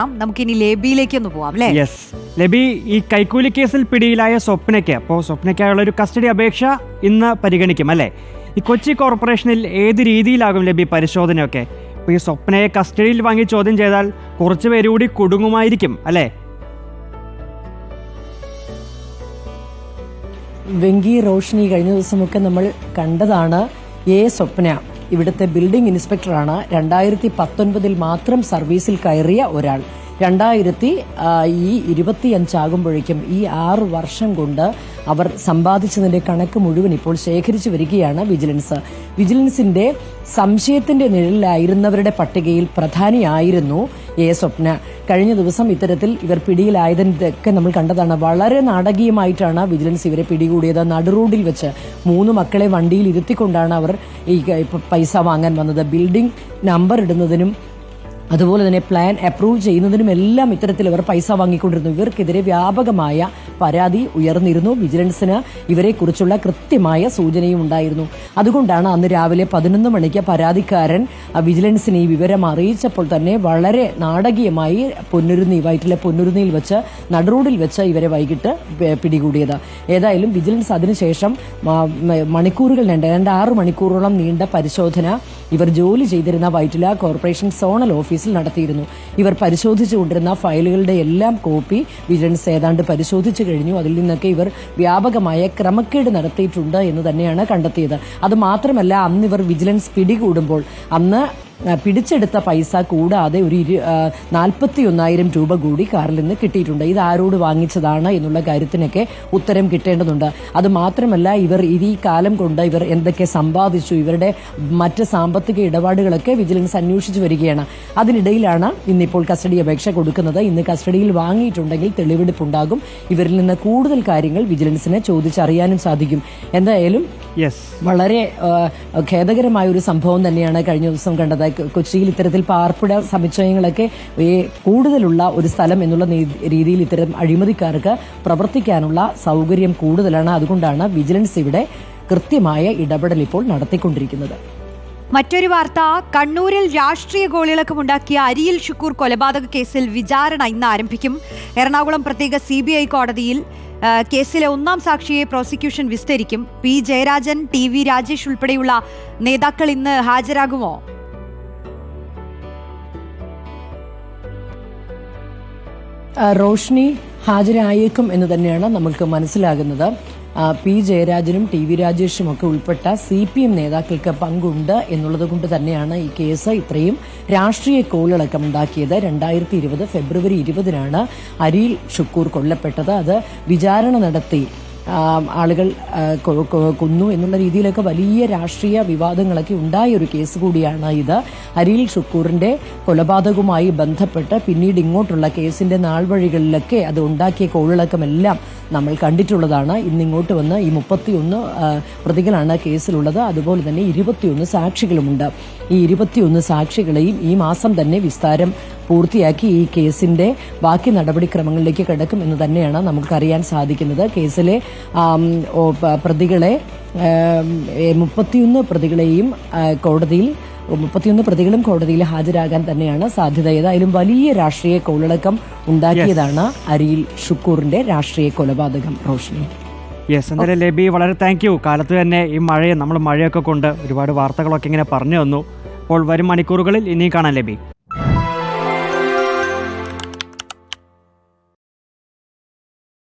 നമുക്കിനി ലേബിയിലേക്ക് ഒന്ന് പോവാം അല്ലേ? യെസ് ലബി ഈ കൈക്കൂലി കേസിൽ പിടിയിലായ സ്വപ്നയ്ക്ക് അപ്പോ സ്വപ്നയ്ക്കായുള്ള ഒരു കസ്റ്റഡി അപേക്ഷ ഇന്ന് പരിഗണിക്കും അല്ലേ? ഈ കൊച്ചി കോർപ്പറേഷനിൽ ഏത് രീതിയിലാകും ലബി പരിശോധനയൊക്കെ? അപ്പോൾ ഈ സ്വപ്നയെ കസ്റ്റഡിയിൽ വാങ്ങി ചോദ്യം ചെയ്താൽ കുറച്ച് പേര് കൂടി കുടുങ്ങുമായിരിക്കും അല്ലേ? വെങ്കി റോഷിനി കഴിഞ്ഞ ദിവസമൊക്കെ നമ്മൾ കണ്ടതാണ് ഏ സ്വപ്ന. ഇവിടുത്തെ ബിൽഡിംഗ് ഇൻസ്പെക്ടറാണ് രണ്ടായിരത്തി പത്തൊൻപതിൽ മാത്രം സർവീസിൽ കയറിയ ഒരാൾ. രണ്ടായിരത്തി ഈ ഇരുപത്തിയഞ്ചാകുമ്പോഴേക്കും ഈ ആറ് വർഷം കൊണ്ട് അവർ സമ്പാദിച്ചതിന്റെ കണക്ക് മുഴുവൻ ഇപ്പോൾ ശേഖരിച്ചു വരികയാണ് വിജിലൻസ്. വിജിലൻസിന്റെ സംശയത്തിന്റെ നിഴലിലായിരുന്നവരുടെ പട്ടികയിൽ പ്രധാനിയായിരുന്നു എ സ്വപ്ന. കഴിഞ്ഞ ദിവസം ഇത്തരത്തിൽ ഇവർ പിടിയിലായതിന്റെയൊക്കെ നമ്മൾ കണ്ടതാണ്. വളരെ നാടകീയമായിട്ടാണ് വിജിലൻസ് ഇവരെ പിടികൂടിയത്. നടുറോഡിൽ വെച്ച് മൂന്ന് മക്കളെ വണ്ടിയിൽ ഇരുത്തിക്കൊണ്ടാണ് അവർ ഈ പൈസ വാങ്ങാൻ വന്നത്. ബിൽഡിംഗ് നമ്പർ ഇടുന്നതിനും അതുപോലെ തന്നെ പ്ലാൻ അപ്രൂവ് ചെയ്യുന്നതിനും എല്ലാം ഇത്തരത്തിൽ ഇവർ പൈസ വാങ്ങിക്കൊണ്ടിരുന്നു. ഇവർക്കെതിരെ വ്യാപകമായ പരാതി ഉയർന്നിരുന്നു. വിജിലൻസിന് ഇവരെക്കുറിച്ചുള്ള കൃത്യമായ സൂചനയും ഉണ്ടായിരുന്നു. അതുകൊണ്ടാണ് അന്ന് രാവിലെ പതിനൊന്ന് മണിക്ക് പരാതിക്കാരൻ വിജിലൻസിനെ ഈ വിവരം അറിയിച്ചപ്പോൾ തന്നെ വളരെ നാടകീയമായി പൊന്നുരുന്നി വയറ്റിലെ പൊന്നുരുന്നിയിൽ വെച്ച് നടുറോഡിൽ വെച്ച് ഇവരെ വൈകിട്ട് പിടികൂടിയത്. ഏതായാലും വിജിലൻസ് അതിനുശേഷം മണിക്കൂറുകൾ രണ്ട് രണ്ട് ആറ് മണിക്കൂറോളം നീണ്ട പരിശോധന ഇവർ ജോലി ചെയ്തിരുന്ന വൈറ്റില കോർപ്പറേഷൻ സോണൽ ഓഫീസിൽ നടത്തിയിരുന്നു. ഇവർ പരിശോധിച്ചുകൊണ്ടിരുന്ന ഫയലുകളുടെ എല്ലാം കോപ്പി വിജിലൻസ് ഏതാണ്ട് പരിശോധിച്ചു കഴിഞ്ഞു. അതിൽ നിന്നൊക്കെ ഇവർ വ്യാപകമായ ക്രമക്കേട് നടത്തിയിട്ടുണ്ട് എന്ന് തന്നെയാണ് കണ്ടെത്തിയത്. അത് മാത്രമല്ല അന്ന് ഇവർ വിജിലൻസ് പിടികൂടുമ്പോൾ അന്ന് പിടിച്ചെടുത്ത പൈസ കൂടാതെ ഒരു ഇരു നാൽപ്പത്തി ഒന്നായിരം രൂപ കൂടി കാറിൽ നിന്ന് കിട്ടിയിട്ടുണ്ട്. ഇത് ആരോട് വാങ്ങിച്ചതാണ് എന്നുള്ള കാര്യത്തിനൊക്കെ ഉത്തരം കിട്ടേണ്ടതുണ്ട്. അത് മാത്രമല്ല ഇവർ ഈ കാലം കൊണ്ട് ഇവർ എന്തൊക്കെ സമ്പാദിച്ചു ഇവരുടെ മറ്റ് സാമ്പത്തിക ഇടപാടുകളൊക്കെ വിജിലൻസ് അന്വേഷിച്ചു വരികയാണ്. അതിനിടയിലാണ് ഇന്നിപ്പോൾ കസ്റ്റഡി അപേക്ഷ കൊടുക്കുന്നത്. ഇന്ന് കസ്റ്റഡിയിൽ വാങ്ങിയിട്ടുണ്ടെങ്കിൽ തെളിവെടുപ്പുണ്ടാകും. ഇവരിൽ നിന്ന് കൂടുതൽ കാര്യങ്ങൾ വിജിലൻസിനെ ചോദിച്ചറിയാനും സാധിക്കും. എന്തായാലും വളരെ ഖേദകരമായ ഒരു സംഭവം തന്നെയാണ് കഴിഞ്ഞ ദിവസം കണ്ടത്. കൊച്ചിയിൽ ഇത്തരത്തിൽ പാർപ്പിട സമുച്ചയങ്ങളൊക്കെ കൂടുതലുള്ള ഒരു സ്ഥലം എന്നുള്ള രീതിയിൽ ഇത്തരം അഴിമതിക്കാർക്ക് പ്രവർത്തിക്കാനുള്ള സൗകര്യം കൂടുതലാണ്. അതുകൊണ്ടാണ് വിജിലൻസ് ഇവിടെ കൃത്യമായ ഇടപെടൽ ഇപ്പോൾ നടത്തിക്കൊണ്ടിരിക്കുന്നത്. മറ്റൊരു വാർത്ത കണ്ണൂരിൽ രാഷ്ട്രീയ ഗോളിളക്കമുണ്ടാക്കിയ അരിയിൽ ഷുക്കൂർ കൊലപാതക കേസിൽ വിചാരണ ഇന്ന് ആരംഭിക്കും. എറണാകുളം പ്രത്യേക സി കോടതിയിൽ കേസിലെ ഒന്നാം സാക്ഷിയെ prosecution വിസ്തരിക്കും. P Jayarajan T V Rajesh ഉൾപ്പെടെയുള്ള നേതാക്കൾ ഇന്ന് ഹാജരാകുമോ? റോഷ്നി ഹാജരായേക്കും എന്ന് തന്നെയാണ് നമുക്ക് മനസ്സിലാകുന്നത്. പി ജയരാജനും ടി വി രാജേഷും ഒക്കെ ഉൾപ്പെട്ട സി പി എം നേതാക്കൾക്ക് പങ്കുണ്ട് എന്നുള്ളത് കൊണ്ട് തന്നെയാണ് ഈ കേസ് ഇത്രയും രാഷ്ട്രീയ കോളിളക്കം ഉണ്ടാക്കിയത്. രണ്ടായിരത്തി ഇരുപത് ഫെബ്രുവരി ഇരുപതിനാണ് അരിയിൽ ഷുക്കൂർ കൊല്ലപ്പെട്ടത്. അത് വിചാരണ നടത്തി ആളുകൾ കൊന്നു എന്നുള്ള രീതിയിലൊക്കെ വലിയ രാഷ്ട്രീയ വിവാദങ്ങളൊക്കെ ഉണ്ടായ ഒരു കേസ് കൂടിയാണ് ഇത്. അരിയിൽ ഷുക്കൂറിന്റെ കൊലപാതകവുമായി ബന്ധപ്പെട്ട് പിന്നീട് ഇങ്ങോട്ടുള്ള കേസിന്റെ നാൾവഴികളിലൊക്കെ അത് ഉണ്ടാക്കിയ കോളിളക്കമെല്ലാം നമ്മൾ കണ്ടിട്ടുള്ളതാണ്. ഇന്ന് ഇങ്ങോട്ട് വന്ന് ഈ മുപ്പത്തിയൊന്ന് പ്രതികളാണ് കേസിലുള്ളത്. അതുപോലെ തന്നെ ഇരുപത്തിയൊന്ന് സാക്ഷികളുമുണ്ട്. ഈ ഇരുപത്തിയൊന്ന് സാക്ഷികളെയും ഈ മാസം തന്നെ വിസ്താരം പൂർത്തിയാക്കി ഈ കേസിന്റെ ബാക്കി നടപടിക്രമങ്ങളിലേക്ക് കിടക്കും എന്ന് തന്നെയാണ് നമുക്കറിയാൻ സാധിക്കുന്നത്. കേസിലെ പ്രതികളെ മുപ്പത്തിയൊന്ന് പ്രതികളെയും കോടതിയിൽ മുപ്പത്തിയൊന്ന് പ്രതികളും കോടതിയിൽ ഹാജരാകാൻ തന്നെയാണ് സാധ്യത. ഏതായാലും വലിയ രാഷ്ട്രീയ കോളിളക്കം ഉണ്ടാക്കിയതാണ് അരിയിൽ ഷുക്കൂറിന്റെ രാഷ്ട്രീയ കൊലപാതകം റോഷിനി. യെസ് എന്തായാലും ലബി വളരെ താങ്ക് യു കാലത്ത് തന്നെ ഈ മഴയെ നമ്മൾ മഴയൊക്കെ കൊണ്ട് ഒരുപാട് വാർത്തകളൊക്കെ ഇങ്ങനെ പറഞ്ഞു തന്നു. അപ്പോൾ വരും മണിക്കൂറുകളിൽ ഇനിയും കാണാൻ ലബി.